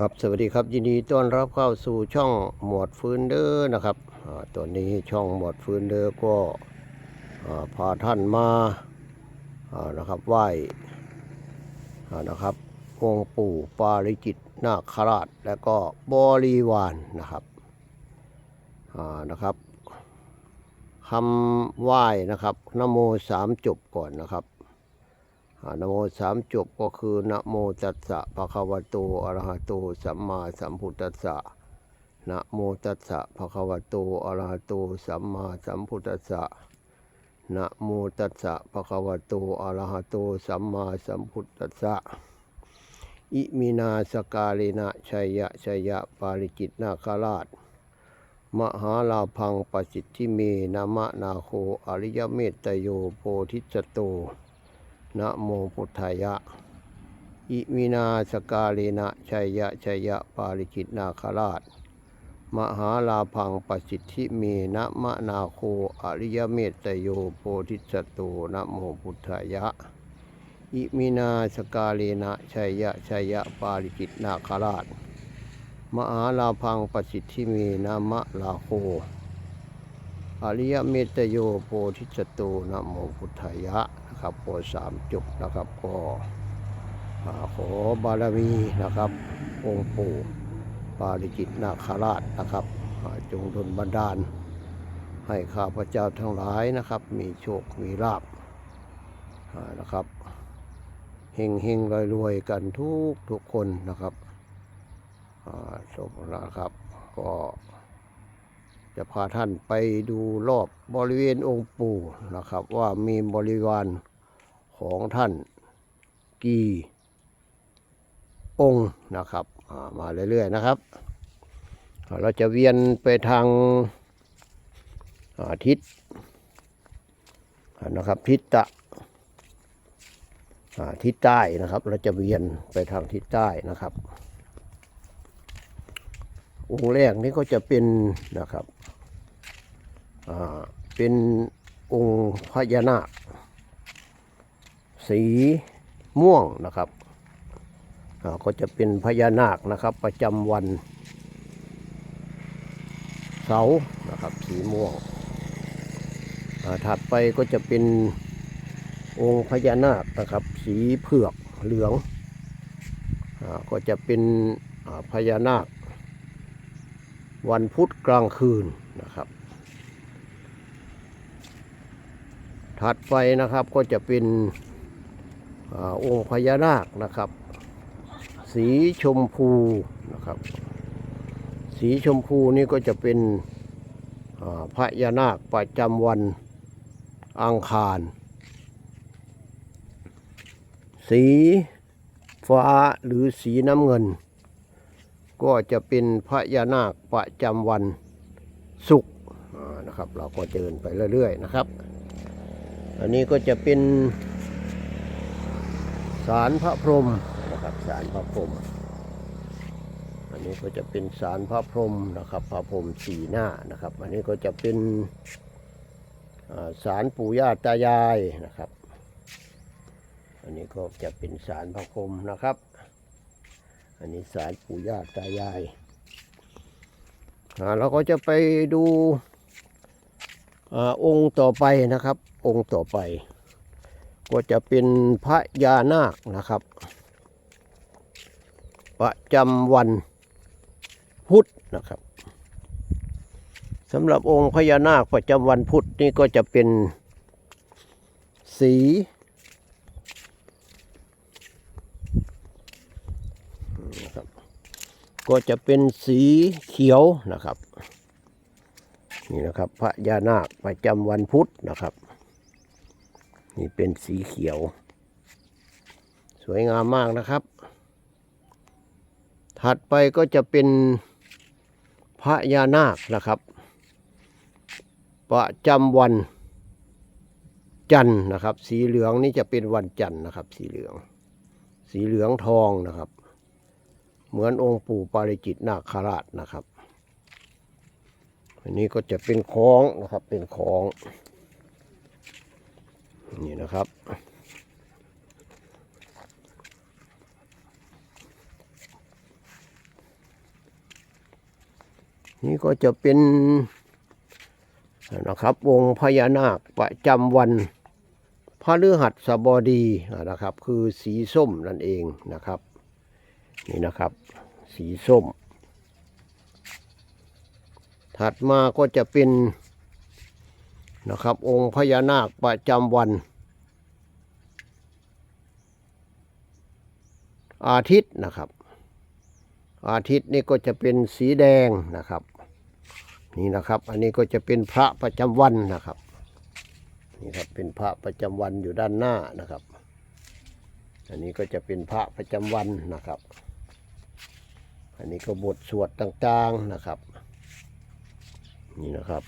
ครับสวัสดีครับยินดีต้อนรับเข้าสู่ช่องหมวดฟื้นเด้อนะครับตัวนี้ช่องหมวดฟื้นเด้อก็พาท่านมาานะครับไหว้นะครับองค์ปู่ปาริจิตนาคราชและก็บริวารนะครับนะครับคำไหว้นะครับนโมสามจบก่อนนะครับ นะโมสามจบก็คือนะโมตัสสะภะคะวะโตอะระหะโตสัมมาสัมพุทธัสสะนะโมตัสสะภะคะวะโตอะระหะโตสัมมาสัมพุทธัสสะนะโมตัสสะภะคะวะโตอะระหะโตสัมมาสัมพุทธัสสะอิมินาสกาเลนะชัยยะชัยยะปาริจิตนาคราช มหาลาพังปสิทธิเมนามะนาโคอริยเมตโยโพธิสโต นะโมพุทธายะ อิมินาสกาเลนะชัยยะชัยยะปาริจิตนาคราช มหาลาพังปสิทธิเมนะมะนาโคอริยเมตตโยโพธิสตโตนะโมพุทธายะ อิมินาสกาเลนะชัยยะชัยยะปาริจิตนาคราช มหาลาพังปสิทธิเมนะมะลาโคอริยเมตโยโพธิสตโตนะโมพุทธายะ นะครับพอสามจบนะครับก็ขอบารมีนะครับองค์ปู่ปาริจิตนาคราชนะครับจงดลบันดาล ให้ข้าพเจ้าทั้งหลายนะครับ มีโชค มีลาภนะครับเฮงเฮงรวยรวยกันทุกทุกคนนะครับอ่าจบนะครับก็ จะพาท่านไปดูรอบบริเวณองค์ปู่นะครับ ว่ามีบริวารของท่านกี่องค์นะครับามาเรื่อยๆนะครับ เราจะเวียนไปทางอาทิศนะครับทิศตะอาทิศใต้นะครับ เราจะเวียนไปทางทิศใต้นะครับ องค์แรกนี่ก็จะเป็นนะครับเป็นองค์พญานาคสีม่วงนะครับก็จะเป็นพญานาคนะครับ ประจำวันเสาร์นะครับ สีม่วงถัดไปก็จะเป็นองค์พญานาคนะครับ สีเผือกเหลืองอก็จะเป็นพญานาค วันพุธกลางคืนนะครับ ถัดไปนะครับก็จะเป็นอองค์พญานาคนะครับ สีชมพูนะครับ สีชมพูนี่ก็จะเป็นอ่าพญานาคประจำวันอังคาร สีฟ้าหรือสีน้ำเงิน ก็จะเป็นพญานาคประจำวันศุกร์นะครับ เราก็เดินไปเรื่อย ๆ นะครับ อันนี้ก็จะเป็นสารพระพรหมนะครับสารพระพรหมอันนี้ก็จะเป็นสารพระพรหมนะครับ พระพรหมสีหน้านะครับ อันนี้ก็จะเป็นอ่าสารปู่ย่าตายายนะครับ อันนี้ก็จะเป็นสารพระพรหมนะครับ อันนี้สารปู่ย่าตายายเราก็จะไปดูอาองค์ต่อไปนะครับ องค์ต่อไป ก็จะเป็นพระยานาคนะครับ ประจำวันพุธนะครับสำหรับองค์พญานาคประจำวันพุธนี่ก็จะเป็นสีนะครับ ก็จะเป็นสีเขียวนะครับนี่นะครับ พระยานาคประจำวันพุธนะครับ นี่เป็นสีเขียว สวยงามมากนะครับ ถัดไปก็จะเป็นพระยานาคนะครับ ประจำวันจันทร์นะครับ สีเหลืองนี่จะเป็นวันจันทร์นะครับ สีเหลือง สีเหลืองทองนะครับ เหมือนองค์ปู่ปาริจิตนาคราชนะครับ อันนี้ก็จะเป็นของนะครับเป็นของนี่นะครับนี่ก็จะเป็นนะครับวงค์พญานาคประจำวันพระฤหัสบดีนะครับ คือสีส้มนั่นเองนะครับ นี่นะครับ สีส้ม ถัดมาก็จะเป็นนะครับ องค์พญานาคประจำวัน อาทิตย์นะครับ อาทิตย์นี่ก็จะเป็นสีแดงนะครับ นี่นะครับ อันนี้ก็จะเป็นพระประจำวันนะครับนี่ครับเป็นพระประจำวันอยู่ด้านหน้านะครับ อันนี้ก็จะเป็นพระประจำวันนะครับ อันนี้ก็บทสวดต่างๆนะครับ นี่นะครับ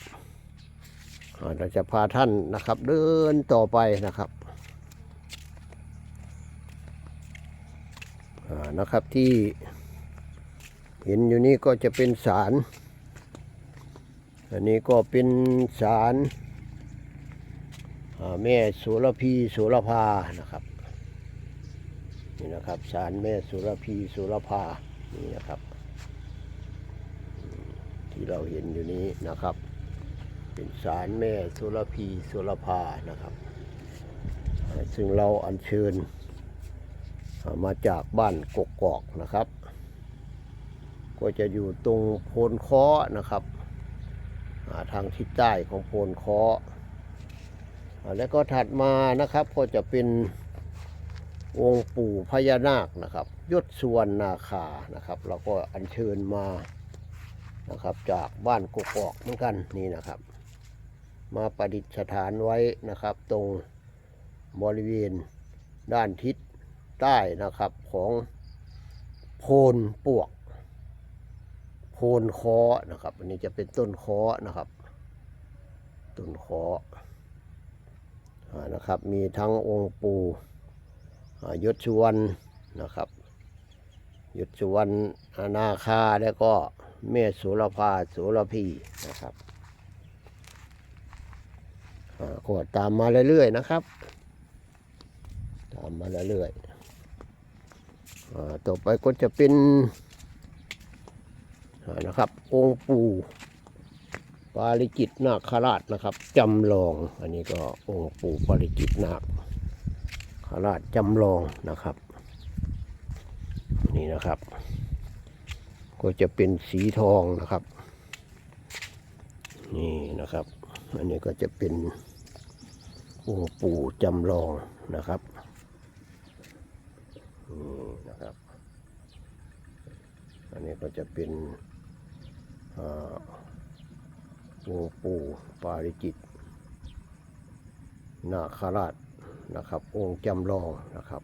เราจะพาท่านนะครับ เดินต่อไปนะครับนะครับที่เห็นอยู่นี่ก็จะเป็นศาลอันนี้ก็เป็นศาลแม่สุรพีสุรพานะครับนี่นะครับศาลแม่สุรพีสุรพา นี่นะครับ ที่เราเห็นอยู่นี้นะครับ เป็นศาลแม่สุรพีสุรพานะครับ ซึ่งเราอัญเชิญมาจากบ้านกกอกนะครับ ก็จะอยู่ตรงโพนค้อนะครับาทางทิศใต้ของโพนค้ออแล้วก็ถัดมานะครับก็จะเป็น องค์ปู่พญานาคนะครับยศสวรรนาคานะครับเราก็อัญเชิญมานะครับ จากบ้านกกอกเหมือนกันนี่นะครับ มาประดิษฐานไว้นะครับ ตรงบริเวณด้านทิศใต้นะครับของโพนปวก โพนคอนะครับ อันนี้จะเป็นต้นคอนะครับ ต้นคอนะครับ มีทั้งองค์ปู่ ยศสุวรรณนะครับยศสุวรรณนาคาแล้วก็แม่โสุรพาโสุรพีนะครับก็ตามมาเรื่อยๆนะครับ ตามมาเรื่อยๆต่อไปก็จะเป็นนะครับองค์ปู่ปาริจิตนาคราชนะครับจำลอง อันนี้ก็องค์ปู่ปาริจิตนาค ราชจำลองนะครับ นี่นะครับ ก็จะเป็นสีทองนะครับ นี่นะครับ อันนี้ก็จะเป็นองค์ปู่จำลองนะครับนี่นะครับ อันนี้ก็จะเป็นองค์ปู่ปาริจิตนาคราช นะครับ องค์จำลองนะครับ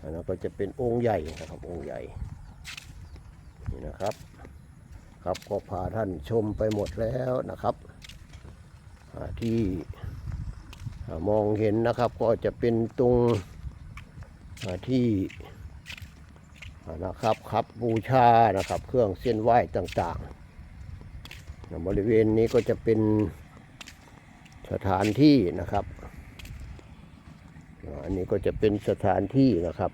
อันนั้นก็จะเป็นองค์ใหญ่นะครับองค์ใหญ่นี่นะครับ ครับก็พาท่านชมไปหมดแล้วนะครับที่มองเห็นนะครับก็จะเป็นตรงที่นะครับครับบูชานะครับ เครื่องเส้นไหว้ต่างๆ บริเวณนี้ก็จะเป็นสถานที่นะครับ อันนี้ก็จะเป็นสถานที่นะครับ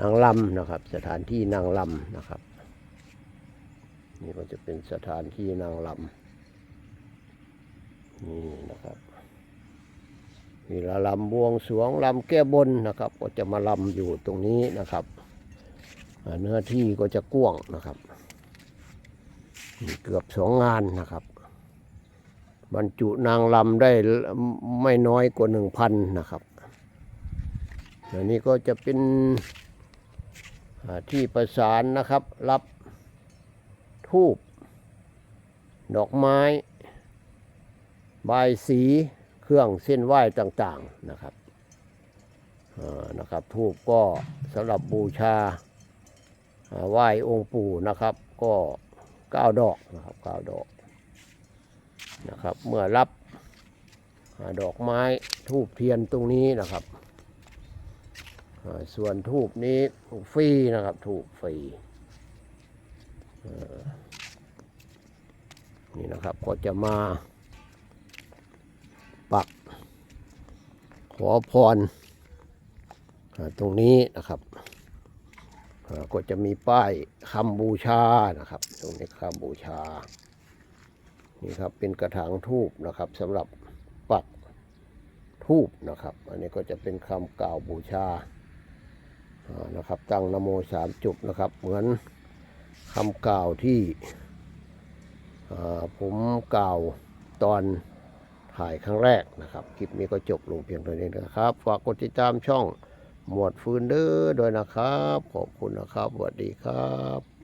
นางลำนะครับ สถานที่นางลำนะครับ นี่ก็จะเป็นสถานที่นางลำนี่นะครับมีละลำบวงสวงลำแก้บนนะครับ ก็จะมาลำอยู่ตรงนี้นะครับเนื้อที่ก็จะกว้างนะครับ เกือบสองงานนะครับ บรรจุนางลำได้ไม่น้อยกว่าหนึ่งพันนะครับอันนี้ก็จะเป็นที่ประสานนะครับ รับทูบดอกไม้ ใบสีเครื่องเส้นไหว้ต่างๆนะครับนะครับทูบก็สำหรับบูชาอ่าไหว้องค์ปู่นะครับ ก็เก้าดอกนะครับเก้าดอก นะครับ เมื่อรับอดอกไม้ทูบเทียนตรงนี้นะครับ ส่วนทูบนี้ถูกฟรีนะครับถูกฟรีนี่นะครับก็จะมาปักขอพรตรงนี้นะครับก็จะมีป้ายคำบูชานะครับ ตรงนี้คำบูชา นี่ครับเป็นกระถางทูบนะครับสำหรับปักทูบนะครับ อันนี้ก็จะเป็นคำกล่าวบูชานะครับ ตั้งนโมสามจุบนะครับ เหมือนคำกล่าวที่ผมกล่าวตอนถ่ายครั้งแรกนะครับ คลิปนี้ก็จบลงเพียงเท่านี้นะครับ ฝากกดติดตามช่องหมวดฟืนเดอร์ด้วยนะครับ ขอบคุณนะครับสวัสดีครับ